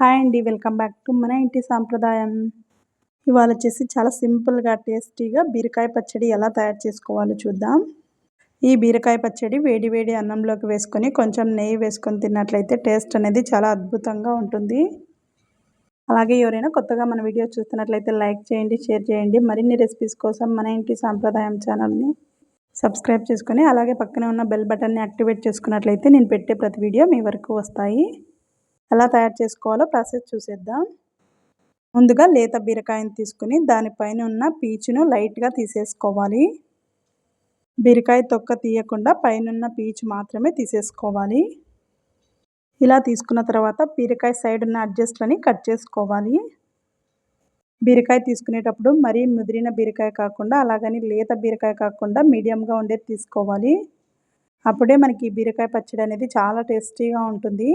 Hi అండి welcome back to మన ఇంటి సాంప్రదాయం. ఇవాళ వచ్చేసి చాలా సింపుల్గా టేస్టీగా బీరకాయ పచ్చడి ఎలా తయారు చేసుకోవాలో చూద్దాం. ఈ బీరకాయ పచ్చడి వేడి వేడి అన్నంలోకి వేసుకొని కొంచెం నెయ్యి వేసుకొని తిన్నట్లయితే టేస్ట్ అనేది చాలా అద్భుతంగా ఉంటుంది. అలాగే ఎవరైనా కొత్తగా మన వీడియో చూస్తున్నట్లయితే లైక్ చేయండి షేర్ చేయండి. మరిన్ని రెసిపీస్ కోసం మన ఇంటి సాంప్రదాయం ఛానల్ని సబ్స్క్రైబ్ చేసుకొని అలాగే పక్కనే ఉన్న బెల్ బటన్ని యాక్టివేట్ చేసుకున్నట్లయితే నేను పెట్టే ప్రతి వీడియో మీ వరకు వస్తాయి. ఎలా తయారు చేసుకోవాలో ప్రాసెస్ చూసేద్దాం. ముందుగా లేత బీరకాయని తీసుకుని దానిపైన ఉన్న పీచును లైట్గా తీసేసుకోవాలి. బీరకాయ తొక్క తీయకుండా పైనున్న పీచు మాత్రమే తీసేసుకోవాలి. ఇలా తీసుకున్న తర్వాత బీరకాయ సైడ్ ఉన్న అడ్జస్ట్లని కట్ చేసుకోవాలి. బీరకాయ తీసుకునేటప్పుడు మరీ ముదిరిన బీరకాయ కాకుండా అలాగని లేత బీరకాయ కాకుండా మీడియంగా ఉండేది తీసుకోవాలి. అప్పుడే మనకి బీరకాయ పచ్చడి అనేది చాలా టేస్టీగా ఉంటుంది.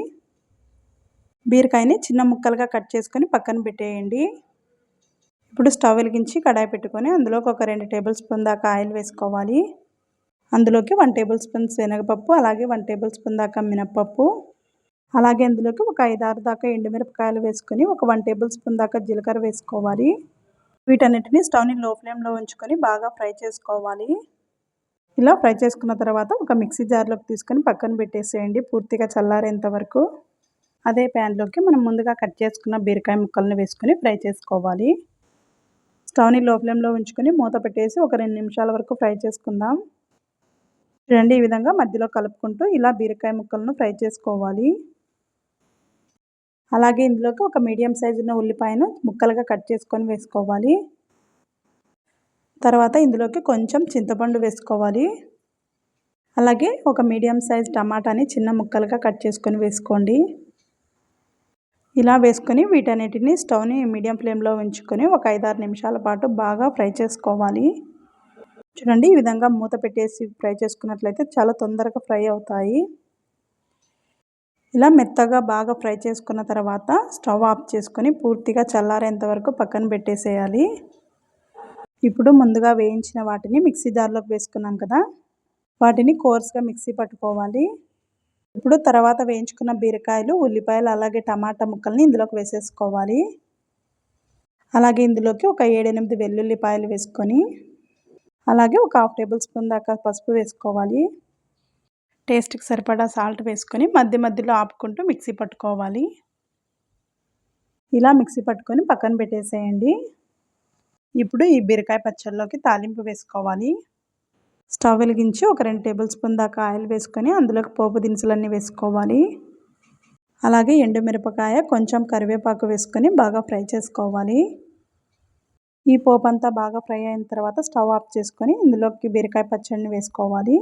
బీరకాయని చిన్న ముక్కలుగా కట్ చేసుకొని పక్కన పెట్టేయండి. ఇప్పుడు స్టవ్ వెలిగించి కడాయి పెట్టుకొని అందులోకి ఒక రెండు టేబుల్ స్పూన్ దాకా ఆయిల్ వేసుకోవాలి. అందులోకి వన్ టేబుల్ స్పూన్ శనగపప్పు అలాగే వన్ టేబుల్ స్పూన్ దాకా మినప్పప్పు అలాగే అందులోకి ఒక ఐదారు దాకా ఎండుమిరపకాయలు వేసుకొని ఒక వన్ టేబుల్ స్పూన్ దాకా జీలకర్ర వేసుకోవాలి. వీటన్నిటిని స్టవ్ని లో ఫ్లేమ్లో ఉంచుకొని బాగా ఫ్రై చేసుకోవాలి. ఇలా ఫ్రై చేసుకున్న తర్వాత ఒక మిక్సీ జార్లోకి తీసుకొని పక్కన పెట్టేసేయండి పూర్తిగా చల్లారేంత వరకు. అదే ప్యాన్లోకి మనం ముందుగా కట్ చేసుకున్న బీరకాయ ముక్కలను వేసుకొని ఫ్రై చేసుకోవాలి. స్టవ్ని లో ఫ్లేమ్లో ఉంచుకొని మూత పెట్టేసి ఒక రెండు నిమిషాల వరకు ఫ్రై చేసుకుందాం. చూడండి ఈ విధంగా మధ్యలో కలుపుకుంటూ ఇలా బీరకాయ ముక్కలను ఫ్రై చేసుకోవాలి. అలాగే ఇందులోకి ఒక మీడియం సైజు ఉన్న ఉల్లిపాయను ముక్కలుగా కట్ చేసుకొని వేసుకోవాలి. తర్వాత ఇందులోకి కొంచెం చింతపండు వేసుకోవాలి. అలాగే ఒక మీడియం సైజ్ టమాటాని చిన్న ముక్కలుగా కట్ చేసుకొని వేసుకోండి. ఇలా వేసుకొని వీటన్నిటిని స్టవ్ని మీడియం ఫ్లేమ్లో ఉంచుకొని ఒక ఐదారు నిమిషాల పాటు బాగా ఫ్రై చేసుకోవాలి. చూడండి ఈ విధంగా మూత పెట్టేసి ఫ్రై చేసుకున్నట్లయితే చాలా తొందరగా ఫ్రై అవుతాయి. ఇలా మెత్తగా బాగా ఫ్రై చేసుకున్న తర్వాత స్టవ్ ఆఫ్ చేసుకొని పూర్తిగా చల్లారేంత వరకు పక్కన పెట్టేసేయాలి. ఇప్పుడు ముందుగా వేయించిన వాటిని మిక్సీ జార్లోకి వేసుకున్నాం కదా వాటిని కోర్స్గా మిక్సీ పట్టుకోవాలి. ఇప్పుడు తర్వాత వేయించుకున్న బీరకాయలు ఉల్లిపాయలు అలాగే టమాటా ముక్కల్ని ఇందులోకి వేసేసుకోవాలి. అలాగే ఇందులోకి ఒక ఏడెనిమిది వెల్లుల్లిపాయలు వేసుకొని అలాగే ఒక హాఫ్ టేబుల్ స్పూన్ దాకా పసుపు వేసుకోవాలి. టేస్ట్కి సరిపడా సాల్ట్ వేసుకొని మధ్య మధ్యలో ఆపుకుంటూ మిక్సీ పట్టుకోవాలి. ఇలా మిక్సీ పట్టుకొని పక్కన పెట్టేసేయండి. ఇప్పుడు ఈ బీరకాయ పచ్చళ్ళలోకి తాలింపు వేసుకోవాలి. స్టవ్ వెలిగించి ఒక రెండు టేబుల్ స్పూన్ దాకా ఆయిల్ వేసుకొని అందులోకి పోపు దినుసులన్నీ వేసుకోవాలి. అలాగే ఎండుమిరపకాయ కొంచెం కరివేపాకు వేసుకొని బాగా ఫ్రై చేసుకోవాలి. ఈ పోపు అంతా బాగా ఫ్రై అయిన తర్వాత స్టవ్ ఆఫ్ చేసుకొని ఇందులోకి బీరకాయ పచ్చడిని వేసుకోవాలి.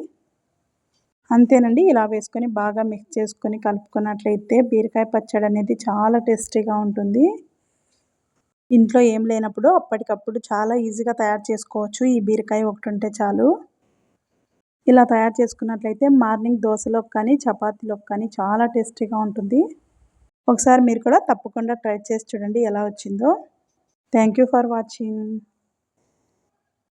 అంతేనండి ఇలా వేసుకొని బాగా మిక్స్ చేసుకొని కలుపుకున్నట్లయితే బీరకాయ పచ్చడి అనేది చాలా టేస్టీగా ఉంటుంది. ఇంట్లో ఏం లేనప్పుడు అప్పటికప్పుడు చాలా ఈజీగా తయారు చేసుకోవచ్చు. ఈ బీరకాయ ఒకటి ఉంటే చాలు. ఇలా తయారు చేసుకున్నట్లయితే మార్నింగ్ దోశలోకి కానీ చపాతీలోకి కానీ చాలా టేస్టీగా ఉంటుంది. ఒకసారి మీరు కూడా తప్పకుండా ట్రై చేసి చూడండి ఎలా వచ్చిందో. Thank for watching.